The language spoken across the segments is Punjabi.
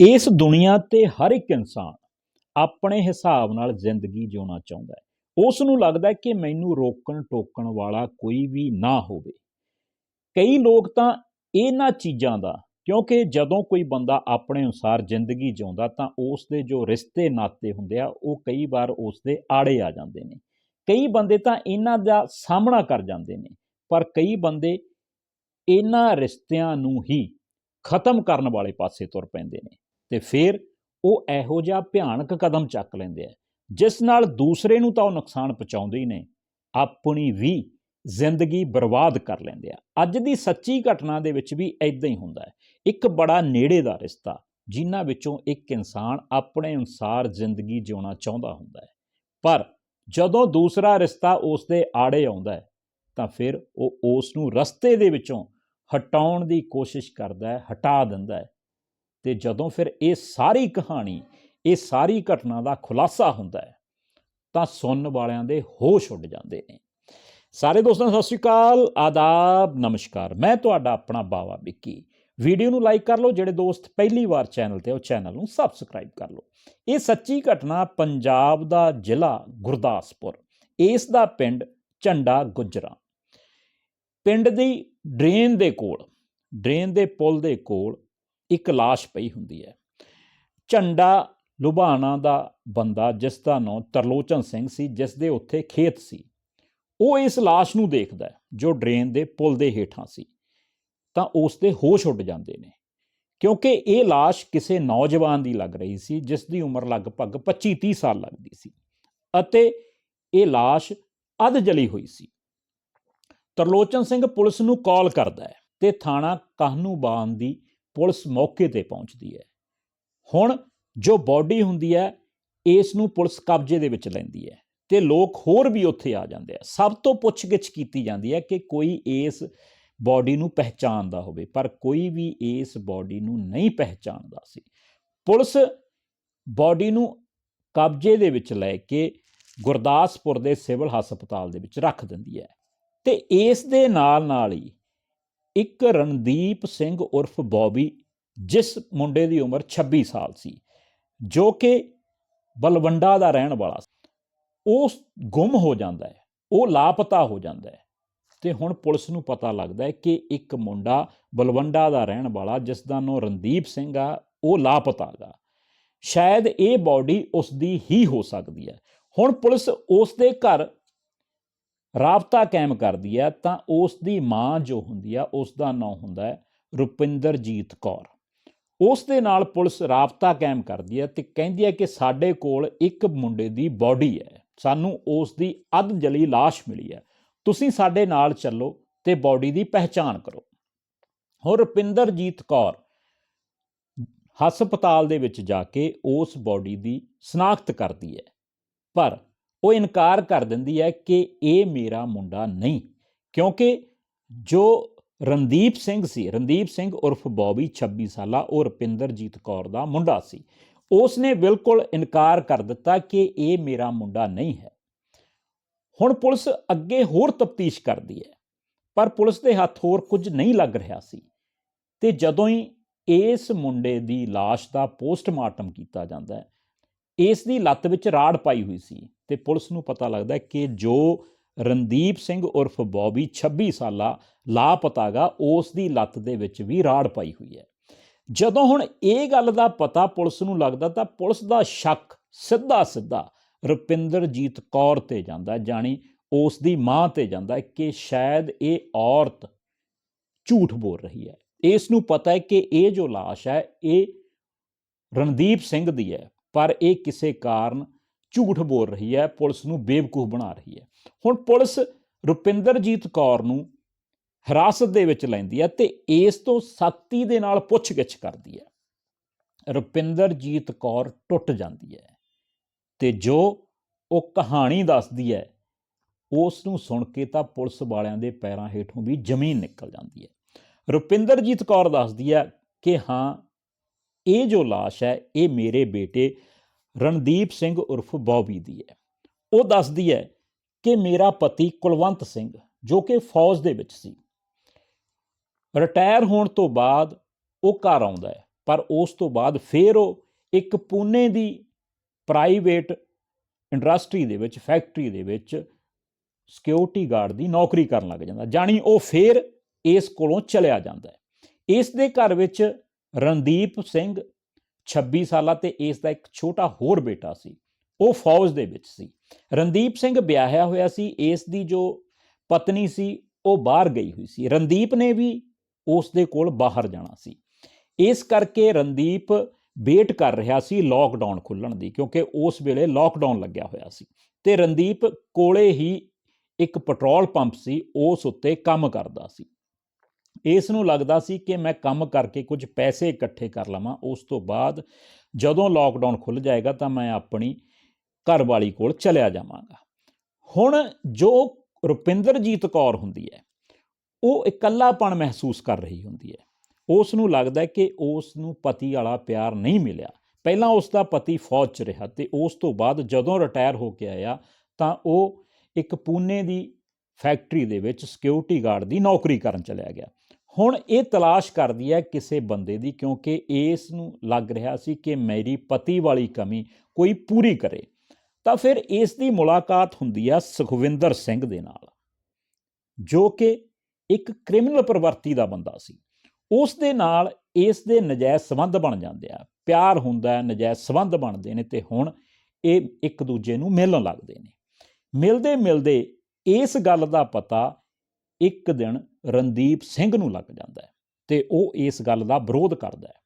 ਇਸ ਦੁਨੀਆ ਤੇ ਹਰ ਇੱਕ ਇਨਸਾਨ ਆਪਣੇ ਹਿਸਾਬ ਨਾਲ ਜ਼ਿੰਦਗੀ ਜਿਉਣਾ ਚਾਹੁੰਦਾ ਹੈ। ਉਸ ਨੂੰ ਲੱਗਦਾ ਹੈ ਕਿ ਮੈਨੂੰ ਰੋਕਣ ਟੋਕਣ ਵਾਲਾ ਕੋਈ ਵੀ ਨਾ ਹੋਵੇ। ਕਈ ਲੋਕ ਤਾਂ ਇਹਨਾਂ ਚੀਜ਼ਾਂ ਦਾ, ਕਿਉਂਕਿ ਜਦੋਂ ਕੋਈ ਬੰਦਾ ਆਪਣੇ ਅਨੁਸਾਰ ਜ਼ਿੰਦਗੀ ਜਿਉਂਦਾ ਤਾਂ ਉਸ ਦੇ ਜੋ ਰਿਸ਼ਤੇ ਨਾਤੇ ਹੁੰਦੇ ਆ, ਉਹ ਕਈ ਵਾਰ ਉਸ ਦੇ ਆੜੇ ਆ ਜਾਂਦੇ ਨੇ। ਕਈ ਬੰਦੇ ਤਾਂ ਇਹਨਾਂ ਦਾ ਸਾਹਮਣਾ ਕਰ ਜਾਂਦੇ ਨੇ, ਪਰ ਕਈ ਬੰਦੇ ਇਹਨਾਂ ਰਿਸ਼ਤਿਆਂ ਨੂੰ ਹੀ ਖਤਮ ਕਰਨ ਵਾਲੇ ਪਾਸੇ ਤੁਰ ਪੈਂਦੇ ਨੇ। ਤੇ ਫਿਰ ਉਹ ਇਹੋ ਜਿਹਾ ਭਿਆਨਕ ਕਦਮ ਚੱਕ ਲੈਂਦੇ ਆ, ਜਿਸ ਨਾਲ ਦੂਸਰੇ ਨੂੰ ਤਾਂ ਉਹ ਨੁਕਸਾਨ ਪਹੁੰਚਾਉਂਦੇ ਹੀ ਨੇ, ਆਪਣੀ ਵੀ ਜ਼ਿੰਦਗੀ ਬਰਬਾਦ ਕਰ ਲੈਂਦੇ ਆ। ਅੱਜ ਦੀ ਸੱਚੀ ਘਟਨਾ ਦੇ ਵਿੱਚ ਵੀ ਐਦਾਂ ਹੀ ਹੁੰਦਾ ਹੈ। ਇੱਕ ਬੜਾ ਨੇੜੇ ਦਾ ਰਿਸ਼ਤਾ, ਜਿਨ੍ਹਾਂ ਵਿੱਚੋਂ ਇੱਕ ਇਨਸਾਨ ਆਪਣੇ ਅਨੁਸਾਰ ਜ਼ਿੰਦਗੀ ਜਿਉਣਾ ਚਾਹੁੰਦਾ ਹੁੰਦਾ ਹੈ। ਪਰ ਜਦੋਂ ਦੂਸਰਾ ਰਿਸ਼ਤਾ ਉਸ ਦੇ ਆੜੇ ਆਉਂਦਾ ਹੈ, ਤਾਂ ਫਿਰ ਉਹ ਉਸ ਨੂੰ ਰਸਤੇ ਦੇ ਵਿੱਚੋਂ ਹਟਾਉਣ ਦੀ ਕੋਸ਼ਿਸ਼ ਕਰਦਾ ਹੈ, ਹਟਾ ਦਿੰਦਾ ਹੈ। ਤੇ ਜਦੋਂ ਫਿਰ ਇਹ ਸਾਰੀ ਕਹਾਣੀ, ਇਹ ਸਾਰੀ ਘਟਨਾ ਦਾ ਖੁਲਾਸਾ ਹੁੰਦਾ ਹੈ, ਤਾਂ ਸੁਣਨ ਵਾਲਿਆਂ ਦੇ ਹੋਸ਼ ਉੱਡ ਜਾਂਦੇ ਨੇ। ਸਾਰੇ ਦੋਸਤਾਂ, ਸਤਿ ਸ਼੍ਰੀ ਅਕਾਲ, ਆਦਾਬ, ਨਮਸਕਾਰ। ਮੈਂ ਤੁਹਾਡਾ ਆਪਣਾ ਬਾਵਾ ਵਿੱਕੀ। ਵੀਡੀਓ ਨੂੰ ਲਾਈਕ ਕਰ ਲਓ, ਜਿਹੜੇ ਦੋਸਤ ਪਹਿਲੀ ਵਾਰ ਚੈਨਲ ਤੇ ਉਹ ਚੈਨਲ ਨੂੰ ਸਬਸਕ੍ਰਾਈਬ ਕਰ ਲਓ। ਇਹ ਸੱਚੀ ਘਟਨਾ ਪੰਜਾਬ ਦਾ ਜ਼ਿਲ੍ਹਾ ਗੁਰਦਾਸਪੁਰ, ਇਸ ਦਾ ਪਿੰਡ ਝੰਡਾ ਗੁਜਰਾ। ਪਿੰਡ ਦੀ ਡਰੇਨ ਦੇ ਕੋਲ, ਡਰੇਨ ਦੇ ਪੁਲ ਦੇ ਕੋਲ ਇੱਕ ਲਾਸ਼ ਪਈ ਹੁੰਦੀ ਹੈ। ਝੰਡਾ ਲੁਬਾਣਾ ਦਾ ਬੰਦਾ ਜਿਸ ਦਾ ਨਾਂ ਤਰਲੋਚਨ ਸਿੰਘ ਸੀ, ਜਿਸ ਦੇ ਉੱਥੇ ਖੇਤ ਸੀ। ਉਹ ਇਸ ਲਾਸ਼ ਨੂੰ ਦੇਖਦਾ ਜੋ ਡਰੇਨ ਦੇ ਪੁਲ ਦੇ ਹੇਠਾਂ ਸੀ। ਤਾਂ ਉਸ ਦੇ ਹੋਸ਼ ਉੱਡ ਜਾਂਦੇ ਨੇ, ਕਿਉਂਕਿ ਇਹ ਲਾਸ਼ ਕਿਸੇ ਨੌਜਵਾਨ ਦੀ ਲੱਗ ਰਹੀ ਸੀ, ਜਿਸ ਦੀ ਉਮਰ ਲਗਭਗ 25-30 ਸਾਲ ਲੱਗਦੀ ਸੀ ਅਤੇ ਇਹ ਲਾਸ਼ ਅੱਧ ਜਲੀ ਹੋਈ ਸੀ। ਤਰਲੋਚਨ ਸਿੰਘ ਪੁਲਿਸ ਨੂੰ ਕਾਲ ਕਰਦਾ ਹੈ ਤੇ ਥਾਣਾ ਕਾਹਨੂਬਾਨ ਦੀ ਪੁਲਿਸ ਮੌਕੇ ਤੇ ਪਹੁੰਚਦੀ ਹੈ। ਹੁਣ ਜੋ ਬਾਡੀ ਹੁੰਦੀ ਹੈ, ਇਸ ਨੂੰ ਪੁਲਿਸ ਕਬਜ਼ੇ ਦੇ ਵਿੱਚ ਲੈਂਦੀ ਹੈ ਤੇ ਲੋਕ ਹੋਰ ਵੀ ਉੱਥੇ ਆ ਜਾਂਦੇ ਆ। ਸਭ ਤੋਂ ਪੁੱਛਗਿੱਛ ਕੀਤੀ ਜਾਂਦੀ ਹੈ ਕਿ ਕੋਈ ਇਸ ਬਾਡੀ ਨੂੰ ਪਹਿਚਾਣਦਾ ਹੋਵੇ, ਪਰ ਕੋਈ ਵੀ ਇਸ ਬਾਡੀ ਨੂੰ ਨਹੀਂ ਪਹਿਚਾਣਦਾ ਸੀ। ਪੁਲਿਸ ਬਾਡੀ ਨੂੰ ਕਬਜ਼ੇ ਦੇ ਵਿੱਚ ਲੈ ਕੇ ਗੁਰਦਾਸਪੁਰ ਦੇ ਸਿਵਲ ਹਸਪਤਾਲ ਦੇ ਵਿੱਚ ਰੱਖ ਦਿੰਦੀ ਹੈ ਤੇ ਇਸ ਦੇ ਨਾਲ ਨਾਲ ਹੀ ਇੱਕ ਰਣਦੀਪ ਸਿੰਘ ਉਰਫ ਬੌਬੀ, ਜਿਸ ਮੁੰਡੇ ਦੀ ਉਮਰ 26 ਸਾਲ ਸੀ, ਜੋ ਕਿ ਬਲਵੰਡਾ ਦਾ ਰਹਿਣ ਵਾਲਾ ਉਹ ਗੁੰਮ ਹੋ ਜਾਂਦਾ ਹੈ, ਉਹ ਲਾਪਤਾ ਹੋ ਜਾਂਦਾ ਹੈ ਤੇ ਹੁਣ ਪੁਲਿਸ ਨੂੰ ਪਤਾ ਲੱਗਦਾ ਹੈ ਕਿ ਇੱਕ ਮੁੰਡਾ ਬਲਵੰਡਾ ਦਾ ਰਹਿਣ ਵਾਲਾ, ਜਿਸ ਦਾ ਨਾਮ ਰਣਦੀਪ ਸਿੰਘ ਆ, ਉਹ ਲਾਪਤਾ ਗਾ ਸ਼ਾਇਦ ਇਹ ਬਾਡੀ ਉਸ ਦੀ ਹੀ ਹੋ ਸਕਦੀ ਹੈ। ਹੁਣ ਪੁਲਿਸ ਉਸ ਦੇ ਘਰ ਰਾਬਤਾ ਕਾਇਮ ਕਰਦੀ ਹੈ, ਤਾਂ ਉਸ ਦੀ ਮਾਂ ਜੋ ਹੁੰਦੀ ਆ ਉਸ ਦਾ ਨਾਮ ਹੁੰਦਾ ਹੈ ਰੁਪਿੰਦਰਜੀਤ ਕੌਰ। ਉਸ ਦੇ ਨਾਲ ਪੁਲਿਸ ਰਾਬਤਾ ਕਾਇਮ ਕਰਦੀ ਹੈ ਤੇ ਕਹਿੰਦੀ ਹੈ ਕਿ ਸਾਡੇ ਕੋਲ ਇੱਕ ਮੁੰਡੇ ਦੀ ਬਾਡੀ ਹੈ, ਸਾਨੂੰ ਉਸ ਦੀ ਅੱਧ ਜਲੀ লাশ ਮਿਲੀ ਹੈ। ਤੁਸੀਂ ਸਾਡੇ ਨਾਲ ਚੱਲੋ ਤੇ ਬਾਡੀ ਦੀ ਪਹਿਚਾਣ ਕਰੋ। ਹੁਣ ਰੁਪਿੰਦਰਜੀਤ ਕੌਰ ਹਸਪਤਾਲ ਦੇ ਵਿੱਚ ਜਾ ਕੇ ਉਸ ਬਾਡੀ ਦੀ ਸਨਾਖਤ ਕਰਦੀ ਹੈ, ਪਰ ਉਹ ਇਨਕਾਰ ਕਰ ਦਿੰਦੀ ਹੈ ਕਿ ਇਹ ਮੇਰਾ ਮੁੰਡਾ ਨਹੀਂ। ਕਿਉਂਕਿ ਜੋ ਰਣਦੀਪ ਸਿੰਘ ਸੀ, ਰਣਦੀਪ ਸਿੰਘ ਉਰਫ ਬੌਬੀ 26 ਸਾਲਾ, ਉਹ ਰੁਪਿੰਦਰਜੀਤ ਕੌਰ ਦਾ ਮੁੰਡਾ ਸੀ। ਉਸ ਨੇ ਬਿਲਕੁਲ ਇਨਕਾਰ ਕਰ ਦਿੱਤਾ ਕਿ ਇਹ ਮੇਰਾ ਮੁੰਡਾ ਨਹੀਂ ਹੈ। ਹੁਣ ਪੁਲਿਸ ਅੱਗੇ ਹੋਰ ਤਫਤੀਸ਼ ਕਰਦੀ ਹੈ, ਪਰ ਪੁਲਿਸ ਦੇ ਹੱਥ ਹੋਰ ਕੁਝ ਨਹੀਂ ਲੱਗ ਰਿਹਾ ਸੀ। ਤੇ ਜਦੋਂ ਹੀ ਇਸ ਮੁੰਡੇ ਦੀ লাশ ਦਾ ਪੋਸਟਮਾਰਟਮ ਕੀਤਾ ਜਾਂਦਾ ਹੈ, ਇਸ ਦੀ ਲੱਤ ਵਿੱਚ ਰਾੜ ਪਾਈ ਹੋਈ ਸੀ। ਤੇ ਪੁਲਿਸ ਨੂੰ ਪਤਾ ਲੱਗਦਾ ਕਿ ਜੋ ਰਣਦੀਪ ਸਿੰਘ ਉਰਫ ਬੌਬੀ 26 ਸਾਲਾ ਲਾਪਤਾਗਾ ਉਸ ਦੀ ਲੱਤ ਦੇ ਵਿੱਚ ਵੀ ਰਾੜ ਪਾਈ ਹੋਈ ਹੈ। ਜਦੋਂ ਹੁਣ ਇਹ ਗੱਲ ਦਾ ਪਤਾ ਪੁਲਿਸ ਨੂੰ ਲੱਗਦਾ ਤਾਂ ਪੁਲਿਸ ਦਾ ਸ਼ੱਕ ਸਿੱਧਾ ਸਿੱਧਾ ਰੁਪਿੰਦਰਜੀਤ ਕੌਰ ਤੇ ਜਾਂਦਾ ਜਾਣੀ ਉਸ ਦੀ ਮਾਂ ਤੇ ਜਾਂਦਾ ਕਿ ਸ਼ਾਇਦ ਇਹ ਔਰਤ ਝੂਠ ਬੋਲ ਰਹੀ ਹੈ। ਇਸ ਨੂੰ ਪਤਾ ਹੈ ਕਿ ਇਹ ਜੋ লাশ ਹੈ, ਇਹ ਰਣਦੀਪ ਸਿੰਘ ਦੀ ਹੈ, ਪਰ ਇਹ ਕਿਸੇ ਕਾਰਨ ਝੂਠ ਬੋਲ ਰਹੀ ਹੈ, ਪੁਲਿਸ ਨੂੰ ਬੇਵਕੂਫ ਬਣਾ ਰਹੀ ਹੈ। ਹੁਣ ਪੁਲਿਸ ਰੁਪਿੰਦਰਜੀਤ ਕੌਰ ਨੂੰ ਹਿਰਾਸਤ ਦੇ ਵਿੱਚ ਲੈਂਦੀ ਹੈ ਤੇ ਇਸ ਤੋਂ ਸਖਤੀ ਦੇ ਨਾਲ ਪੁੱਛਗਿੱਛ ਕਰਦੀ ਹੈ। ਰੁਪਿੰਦਰਜੀਤ ਕੌਰ ਟੁੱਟ ਜਾਂਦੀ ਹੈ ਤੇ ਜੋ ਉਹ ਕਹਾਣੀ ਦੱਸਦੀ ਹੈ, ਉਸ ਨੂੰ ਸੁਣ ਕੇ ਤਾਂ ਪੁਲਿਸ ਵਾਲਿਆਂ ਦੇ ਪੈਰਾਂ ਹੇਠੋਂ ਵੀ ਜ਼ਮੀਨ ਨਿਕਲ ਜਾਂਦੀ ਹੈ। ਰੁਪਿੰਦਰਜੀਤ ਕੌਰ ਦੱਸਦੀ ਹੈ ਕਿ ਹਾਂ, ਇਹ ਜੋ লাশ ਹੈ, ਇਹ ਮੇਰੇ ਬੇਟੇ ਰਣਦੀਪ ਸਿੰਘ ਉਰਫ ਬੌਬੀ ਦੀ ਹੈ। ਉਹ ਦੱਸਦੀ ਹੈ ਕਿ ਮੇਰਾ ਪਤੀ ਕੁਲਵੰਤ ਸਿੰਘ, ਜੋ ਕਿ ਫੌਜ ਦੇ ਵਿੱਚ ਸੀ। ਰਿਟਾਇਰ ਹੋਣ ਤੋਂ ਬਾਅਦ ਉਹ ਘਰ ਆਉਂਦਾ ਹੈ, ਪਰ ਉਸ ਤੋਂ ਬਾਅਦ ਫਿਰ ਉਹ ਇੱਕ ਪੂਨੇ ਦੀ ਪ੍ਰਾਈਵੇਟ ਇੰਡਸਟਰੀ ਦੇ ਵਿੱਚ, ਫੈਕਟਰੀ ਦੇ ਵਿੱਚ ਸਿਕਿਉਰਿਟੀ ਗਾਰਡ ਦੀ ਨੌਕਰੀ ਕਰਨ ਲੱਗ ਜਾਂਦਾ। ਜਾਣੀ ਉਹ ਫਿਰ ਇਸ ਕੋਲੋਂ ਚਲਿਆ ਜਾਂਦਾ ਹੈ। ਇਸ ਦੇ ਘਰ ਵਿੱਚ ਰਣਦੀਪ ਸਿੰਘ 26 ਸਾਲਾਂ ਤੇ ਇਸ ਦਾ ਇੱਕ ਛੋਟਾ ਹੋਰ ਬੇਟਾ ਸੀ, ਉਹ ਫੌਜ ਦੇ ਵਿੱਚ ਸੀ। ਰਣਦੀਪ ਸਿੰਘ ਵਿਆਹਿਆ ਹੋਇਆ ਸੀ, ਇਸ ਦੀ ਜੋ ਪਤਨੀ ਸੀ, ਉਹ ਬਾਹਰ ਗਈ ਹੋਈ ਸੀ। ਰਣਦੀਪ ਨੇ ਵੀ ਉਸ ਦੇ ਕੋਲ ਬਾਹਰ ਜਾਣਾ ਸੀ। ਇਸ ਕਰਕੇ ਰਣਦੀਪ ਵੇਟ ਕਰ ਰਿਹਾ ਸੀ ਲੋਕਡਾਊਨ ਖੁੱਲਣ ਦੀ, ਕਿਉਂਕਿ ਉਸ ਵੇਲੇ ਲੋਕਡਾਊਨ ਲੱਗਿਆ ਹੋਇਆ ਸੀ। ਤੇ ਰਣਦੀਪ ਕੋਲੇ ਹੀ ਇੱਕ ਪੈਟਰੋਲ ਪੰਪ ਸੀ, ਉਸ ਉੱਤੇ ਕੰਮ ਕਰਦਾ ਸੀ। ਇਸ ਨੂੰ ਲੱਗਦਾ ਸੀ ਕਿ ਮੈਂ ਕੰਮ ਕਰਕੇ ਕੁਝ ਪੈਸੇ ਇਕੱਠੇ ਕਰ ਲਵਾਂ। ਉਸ ਤੋਂ ਬਾਅਦ ਜਦੋਂ ਲੋਕਡਾਊਨ ਖੁੱਲ ਜਾਏਗਾ ਤਾਂ ਮੈਂ ਆਪਣੀ ਘਰਵਾਲੀ ਕੋਲ ਚਲਿਆ ਜਾਵਾਂਗਾ। ਹੁਣ ਜੋ ਰੁਪਿੰਦਰਜੀਤ ਕੌਰ ਹੁੰਦੀ ਹੈ, ਉਹ ਇਕੱਲਾਪਣ ਮਹਿਸੂਸ ਕਰ ਰਹੀ ਹੁੰਦੀ ਹੈ। ਉਸ ਨੂੰ ਲੱਗਦਾ ਹੈ ਕਿ ਉਸ ਨੂੰ ਪਤੀ ਵਾਲਾ ਪਿਆਰ ਨਹੀਂ ਮਿਲਿਆ। ਪਹਿਲਾਂ ਉਸ ਦਾ ਪਤੀ ਫੌਜ 'ਚ ਰਿਹਾ ਤੇ ਉਸ ਤੋਂ ਬਾਅਦ ਜਦੋਂ ਰਿਟਾਇਰ ਹੋ ਕੇ ਆਇਆ ਤਾਂ ਉਹ ਇੱਕ ਪੂਨੇ ਦੀ ਫੈਕਟਰੀ ਦੇ ਵਿੱਚ ਸਿਕਿਉਰਿਟੀ ਗਾਰਡ ਦੀ ਨੌਕਰੀ ਕਰਨ ਚਲਿਆ ਗਿਆ। ਹੁਣ ਇਹ ਤਲਾਸ਼ ਕਰਦੀ ਹੈ ਕਿਸੇ ਬੰਦੇ ਦੀ, ਕਿਉਂਕਿ ਇਸ ਨੂੰ ਲੱਗ ਰਿਹਾ ਸੀ ਕਿ ਮੇਰੀ ਪਤੀ ਵਾਲੀ ਕਮੀ ਕੋਈ ਪੂਰੀ ਕਰੇ। ਤਾਂ ਫਿਰ ਇਸ ਦੀ ਮੁਲਾਕਾਤ ਹੁੰਦੀ ਆ ਸੁਖਵਿੰਦਰ ਸਿੰਘ ਦੇ ਨਾਲ, ਜੋ ਕਿ ਇੱਕ ਕ੍ਰਿਮੀਨਲ ਪ੍ਰਵਰਤੀ ਦਾ ਬੰਦਾ ਸੀ। ਉਸ ਦੇ ਨਾਲ ਇਸ ਦੇ ਨਜਾਇਜ਼ ਸੰਬੰਧ ਬਣ ਜਾਂਦੇ ਆ। ਪਿਆਰ ਹੁੰਦਾ ਨਜਾਇਜ਼ ਸੰਬੰਧ ਬਣਦੇ ਨੇ ਤੇ ਹੁਣ ਇਹ ਇੱਕ ਦੂਜੇ ਨੂੰ ਮਿਲਣ ਲੱਗਦੇ ਨੇ। ਮਿਲਦੇ ਮਿਲਦੇ ਇਸ ਗੱਲ ਦਾ ਪਤਾ ਇੱਕ ਦਿਨ ਰਣਦੀਪ ਸਿੰਘ ਨੂੰ ਲੱਗ ਜਾਂਦਾ ਹੈ ਤੇ ਉਹ ਇਸ ਗੱਲ ਦਾ ਵਿਰੋਧ ਕਰਦਾ ਹੈ।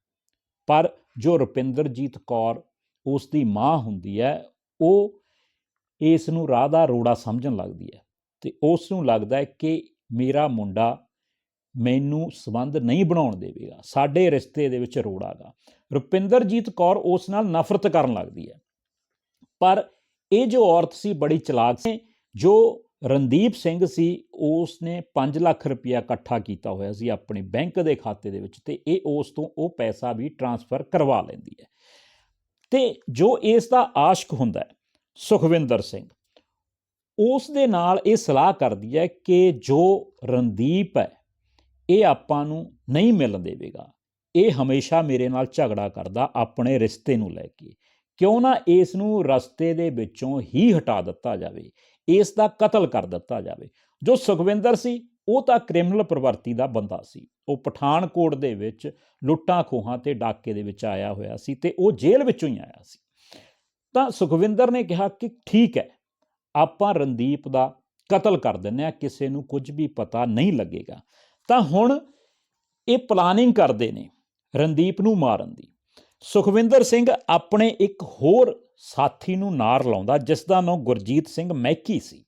ਪਰ ਜੋ ਰੁਪਿੰਦਰਜੀਤ ਕੌਰ ਉਸ ਦੀ ਮਾਂ ਹੁੰਦੀ ਹੈ, ਉਹ ਇਸ ਨੂੰ ਰਾਹ ਦਾ ਰੋੜਾ ਸਮਝਣ ਲੱਗਦੀ ਹੈ ਤੇ ਉਸ ਨੂੰ ਲੱਗਦਾ ਹੈ ਕਿ ਮੇਰਾ ਮੁੰਡਾ ਮੈਨੂੰ ਸਬੰਧ ਨਹੀਂ ਬਣਾਉਣ ਦੇਵੇਗਾ, ਸਾਡੇ ਰਿਸ਼ਤੇ ਦੇ ਵਿੱਚ ਰੋੜਾਗਾ। ਰੁਪਿੰਦਰਜੀਤ ਕੌਰ ਉਸ ਨਾਲ ਨਫ਼ਰਤ ਕਰਨ ਲੱਗਦੀ ਹੈ। ਪਰ ਇਹ ਜੋ ਔਰਤ ਸੀ, ਬੜੀ ਚਲਾਕ ਸੀ, ਜੋ ਰਣਦੀਪ ਸਿੰਘ ਸੀ ਉਸ ਨੇ 5 ਲੱਖ ਰੁਪਇਆ ਇਕੱਠਾ ਕੀਤਾ ਹੋਇਆ ਸੀ ਆਪਣੇ ਬੈਂਕ ਦੇ ਖਾਤੇ ਦੇ ਵਿੱਚ ਤੇ ਇਹ ਉਸ ਤੋਂ ਉਹ ਪੈਸਾ ਵੀ ਟਰਾਂਸਫਰ ਕਰਵਾ ਲੈਂਦੀ ਹੈ। ਤੇ ਜੋ ਇਸ ਦਾ ਆਸ਼ਕ ਹੁੰਦਾ ਹੈ, ਸੁਖਵਿੰਦਰ ਸਿੰਘ, ਉਸ ਦੇ ਨਾਲ ਇਹ ਸਲਾਹ ਕਰਦੀ ਹੈ ਕਿ ਜੋ ਰਣਦੀਪ ਹੈ, ਇਹ ਆਪਾਂ ਨੂੰ ਨਹੀਂ ਮਿਲਣ ਦੇਵੇਗਾ। ਇਹ ਹਮੇਸ਼ਾ ਮੇਰੇ ਨਾਲ ਝਗੜਾ ਕਰਦਾ, ਆਪਣੇ ਰਿਸ਼ਤੇ ਨੂੰ ਲੈ ਕੇ। ਕਿਉਂ ਨਾ ਇਸ ਨੂੰ ਰਸਤੇ ਦੇ ਵਿੱਚੋਂ ਹੀ ਹਟਾ ਦਿੱਤਾ ਜਾਵੇ। ਇਸ ਦਾ ਕਤਲ ਕਰ ਦਿੱਤਾ ਜਾਵੇ। ਜੋ ਸੁਖਵਿੰਦਰ ਸੀ, ਉਹ ਤਾਂ ਕ੍ਰਿਮੀਨਲ ਪ੍ਰਵਰਤੀ ਦਾ ਬੰਦਾ ਸੀ। ਉਹ ਪਠਾਨਕੋਟ ਦੇ ਵਿੱਚ ਲੁੱਟਾਂ ਖੋਹਾਂ ਤੇ ਡਾਕੇ ਦੇ ਵਿੱਚ ਆਇਆ ਹੋਇਆ ਸੀ ਤੇ ਉਹ ਜੇਲ੍ਹ ਵਿੱਚੋਂ ਹੀ ਆਇਆ ਸੀ। ਤਾਂ ਸੁਖਵਿੰਦਰ ਨੇ ਕਿਹਾ ਕਿ ਠੀਕ ਹੈ, ਆਪਾਂ ਰਣਦੀਪ ਦਾ ਕਤਲ ਕਰ ਦਿੰਨੇ ਆ ਕਿਸੇ ਨੂੰ ਕੁਝ ਵੀ ਪਤਾ ਨਹੀਂ ਲੱਗੇਗਾ। ਤਾਂ ਹੁਣ ਇਹ ਪਲਾਨਿੰਗ ਕਰਦੇ ਨੇ ਰਣਦੀਪ ਨੂੰ ਮਾਰਨ ਦੀ। ਸੁਖਵਿੰਦਰ ਸਿੰਘ ਆਪਣੇ ਇੱਕ ਹੋਰ ਸਾਥੀ ਨੂੰ ਨਾਰ ਲਾਉਂਦਾ ਜਿਸ ਦਾ ਨਾਮ ਗੁਰਜੀਤ ਸਿੰਘ ਮੈਕੀ ਸੀ।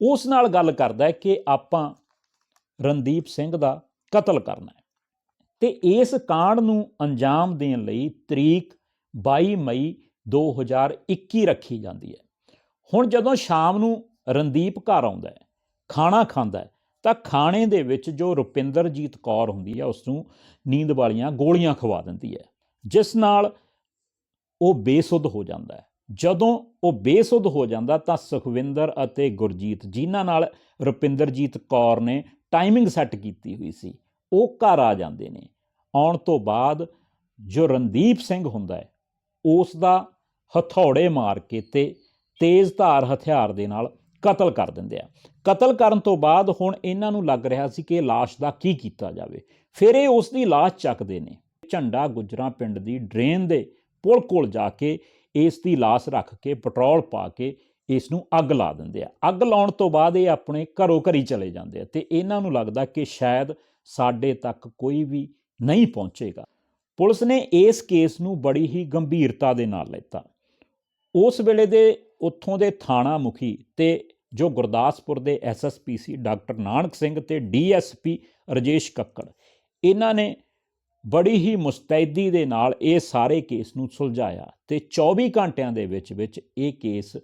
ਉਸ ਨਾਲ ਗੱਲ ਕਰਦਾ ਕਿ ਆਪਾਂ ਰਣਦੀਪ ਸਿੰਘ ਦਾ ਕਤਲ ਕਰਨਾ ਹੈ। ਤੇ ਇਸ ਕਾਂਡ ਨੂੰ ਅੰਜਾਮ ਦੇਣ ਲਈ ਤਰੀਕ 22 ਮਈ 2021 ਰੱਖੀ ਜਾਂਦੀ ਹੈ। ਹੁਣ ਜਦੋਂ ਸ਼ਾਮ ਨੂੰ ਰਣਦੀਪ ਘਰ ਆਉਂਦਾ ਹੈ, ਖਾਣਾ ਖਾਂਦਾ ਹੈ, ਤਾਂ ਖਾਣੇ ਦੇ ਵਿੱਚ ਜੋ ਰੁਪਿੰਦਰਜੀਤ ਕੌਰ ਹੁੰਦੀ ਹੈ ਉਸ ਨੂੰ ਨੀਂਦ ਵਾਲੀਆਂ ਗੋਲੀਆਂ ਖਵਾ ਦਿੰਦੀ ਹੈ, ਜਿਸ ਨਾਲ ਉਹ ਬੇਸੁੱਧ ਹੋ ਜਾਂਦਾ ਹੈ। ਜਦੋਂ ਉਹ ਬੇਸੁੱਧ ਹੋ ਜਾਂਦਾ ਤਾਂ ਸੁਖਵਿੰਦਰ ਅਤੇ ਗੁਰਜੀਤ ਜਿਨ੍ਹਾਂ ਨਾਲ ਰੁਪਿੰਦਰਜੀਤ ਕੌਰ ਨੇ ਟਾਈਮਿੰਗ ਸੈੱਟ ਕੀਤੀ ਹੋਈ ਸੀ, ਉਹ ਘਰ ਆ ਜਾਂਦੇ ਨੇ। ਆਉਣ ਤੋਂ ਬਾਅਦ ਜੋ ਰਣਦੀਪ ਸਿੰਘ ਹੁੰਦਾ ਹੈ ਉਸ ਦਾ ਹਥੌੜੇ ਮਾਰ ਕੇ ਤੇ ਤੇਜ਼ ਧਾਰ ਹਥਿਆਰ ਦੇ ਨਾਲ ਕਤਲ ਕਰ ਦਿੰਦੇ ਆ। ਕਤਲ ਕਰਨ ਤੋਂ ਬਾਅਦ ਹੁਣ ਇਹਨਾਂ ਨੂੰ ਲੱਗ ਰਿਹਾ ਸੀ ਕਿ ਲਾਸ਼ ਦਾ ਕੀ ਕੀਤਾ ਜਾਵੇ। ਫਿਰ ਇਹ ਉਸ ਦੀ ਲਾਸ਼ ਚੱਕਦੇ ਨੇ। ਝੰਡਾ ਗੁਜਰਾ ਪਿੰਡ ਦੀ ਡਰੇਨ ਦੇ ਪੁਲ ਕੋਲ ਜਾ ਕੇ ਇਸ ਦੀ ਲਾਸ਼ ਰੱਖ ਕੇ, ਪੈਟਰੋਲ ਪਾ ਕੇ ਇਸ ਨੂੰ ਅੱਗ ਲਾ ਦਿੰਦੇ ਆ। ਅੱਗ ਲਾਉਣ ਤੋਂ ਬਾਅਦ ਇਹ ਆਪਣੇ ਘਰੋਂ ਘਰੀ ਚਲੇ ਜਾਂਦੇ ਆ ਤੇ ਇਹਨਾਂ ਨੂੰ ਲੱਗਦਾ ਕਿ ਸ਼ਾਇਦ ਸਾਡੇ ਤੱਕ ਕੋਈ ਵੀ ਨਹੀਂ ਪਹੁੰਚੇਗਾ। ਪੁਲਿਸ ਨੇ ਇਸ ਕੇਸ ਨੂੰ ਬੜੀ ਹੀ ਗੰਭੀਰਤਾ ਦੇ ਨਾਲ ਲਿੱਤਾ। ਉਸ ਵੇਲੇ ਦੇ ਉੱਥੋਂ ਦੇ ਥਾਣਾ ਮੁਖੀ ਤੇ ਜੋ ਗੁਰਦਾਸਪੁਰ ਦੇ ਐਸਐਸਪੀ ਸੀ ਡਾਕਟਰ ਨਾਨਕ ਸਿੰਘ ਤੇ ਡੀਐਸਪੀ ਰਜੇਸ਼ ਕੱਕੜ, ਇਹਨਾਂ ਨੇ ਬੜੀ ਹੀ ਮੁਸਤੈਦੀ ਦੇ ਨਾਲ ਇਹ ਸਾਰੇ ਕੇਸ ਨੂੰ ਸੁਲਝਾਇਆ ਤੇ 24 ਘੰਟਿਆਂ ਦੇ ਵਿੱਚ ਵਿੱਚ ਇਹ ਕੇਸ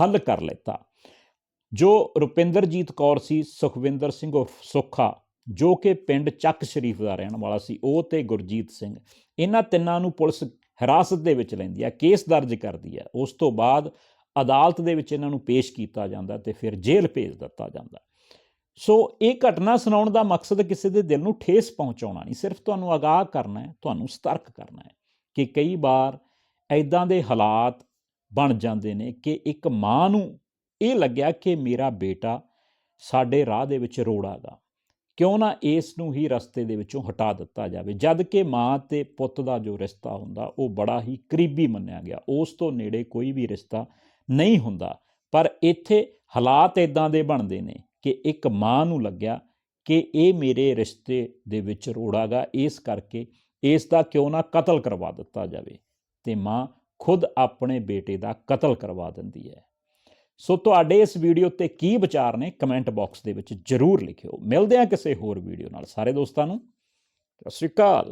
ਹੱਲ ਕਰ ਲਿੱਤਾ। ਜੋ ਰੁਪਿੰਦਰਜੀਤ ਕੌਰ ਸੀ, ਸੁਖਵਿੰਦਰ ਸਿੰਘ ਉਰਫ ਸੁੱਖਾ, ਜੋ ਕਿ ਪਿੰਡ ਚੱਕ ਸ਼ਰੀਫ ਦਾ ਰਹਿਣ ਵਾਲਾ ਸੀ, ਉਹ ਤੇ ਗੁਰਜੀਤ ਸਿੰਘ। ਇਹਨਾਂ ਤਿੰਨਾਂ ਨੂੰ ਪੁਲਿਸ ਹਿਰਾਸਤ ਦੇ ਵਿੱਚ ਲੈਂਦੀ ਹੈ, ਕੇਸ ਦਰਜ ਕਰਦੀ ਹੈ। ਉਸ ਤੋਂ ਬਾਅਦ ਅਦਾਲਤ ਦੇ ਵਿੱਚ ਇਹਨਾਂ ਨੂੰ ਪੇਸ਼ ਕੀਤਾ ਜਾਂਦਾ ਤੇ ਫਿਰ ਜੇਲ੍ਹ ਭੇਜ ਦਿੱਤਾ ਜਾਂਦਾ। ਸੋ ਇਹ ਘਟਨਾ ਸੁਣਾਉਣ ਦਾ ਮਕਸਦ ਕਿਸੇ ਦੇ ਦਿਲ ਨੂੰ ਠੇਸ ਪਹੁੰਚਾਉਣਾ ਨਹੀਂ, ਸਿਰਫ ਤੁਹਾਨੂੰ ਆਗਾਹ ਕਰਨਾ ਹੈ, ਤੁਹਾਨੂੰ ਸਤਰਕ ਕਰਨਾ ਹੈ ਕਿ ਕਈ ਵਾਰ ਐਦਾਂ ਦੇ ਹਾਲਾਤ ਬਣ ਜਾਂਦੇ ਨੇ ਕਿ ਇੱਕ ਮਾਂ ਨੂੰ ਇਹ ਲੱਗਿਆ ਕਿ ਮੇਰਾ ਬੇਟਾ ਸਾਡੇ ਰਾਹ ਦੇ ਵਿੱਚ ਰੋੜਾਗਾ ਕਿਉਂ ਨਾ ਇਸ ਨੂੰ ਹੀ ਰਸਤੇ ਦੇ ਵਿੱਚੋਂ ਹਟਾ ਦਿੱਤਾ ਜਾਵੇ। ਜਦ ਕਿ ਮਾਂ ਤੇ ਪੁੱਤ ਦਾ ਜੋ ਰਿਸ਼ਤਾ ਹੁੰਦਾ, ਉਹ ਬੜਾ ਹੀ ਕਰੀਬੀ ਮੰਨਿਆ ਗਿਆ। ਉਸ ਤੋਂ ਨੇੜੇ ਕੋਈ ਵੀ ਰਿਸ਼ਤਾ ਨਹੀਂ ਹੁੰਦਾ। ਪਰ ਇੱਥੇ ਹਾਲਾਤ ਇਦਾਂ ਦੇ ਬਣਦੇ ਨੇ ਕਿ ਇੱਕ ਮਾਂ ਨੂੰ ਲੱਗਿਆ ਕਿ ਇਹ ਮੇਰੇ ਰਿਸ਼ਤੇ ਦੇ ਵਿੱਚ ਰੋੜਾਗਾ ਇਸ ਕਰਕੇ ਇਸ ਦਾ ਕਿਉਂ ਨਾ ਕਤਲ ਕਰਵਾ ਦਿੱਤਾ ਜਾਵੇ ਤੇ ਮਾਂ ਖੁਦ ਆਪਣੇ ਬੇਟੇ ਦਾ ਕਤਲ ਕਰਵਾ ਦਿੰਦੀ ਹੈ। ਸੋ ਤੁਹਾਡੇ ਇਸ ਵੀਡੀਓ ਤੇ ਕੀ ਵਿਚਾਰ ਨੇ ਕਮੈਂਟ ਬਾਕਸ ਦੇ ਵਿੱਚ ਜਰੂਰ ਲਿਖਿਓ। ਮਿਲਦੇ ਹਾਂ ਕਿਸੇ ਹੋਰ ਵੀਡੀਓ ਨਾਲ। ਸਾਰੇ ਦੋਸਤਾਂ ਨੂੰ, ਸਤਿ ਸ਼੍ਰੀ ਅਕਾਲ।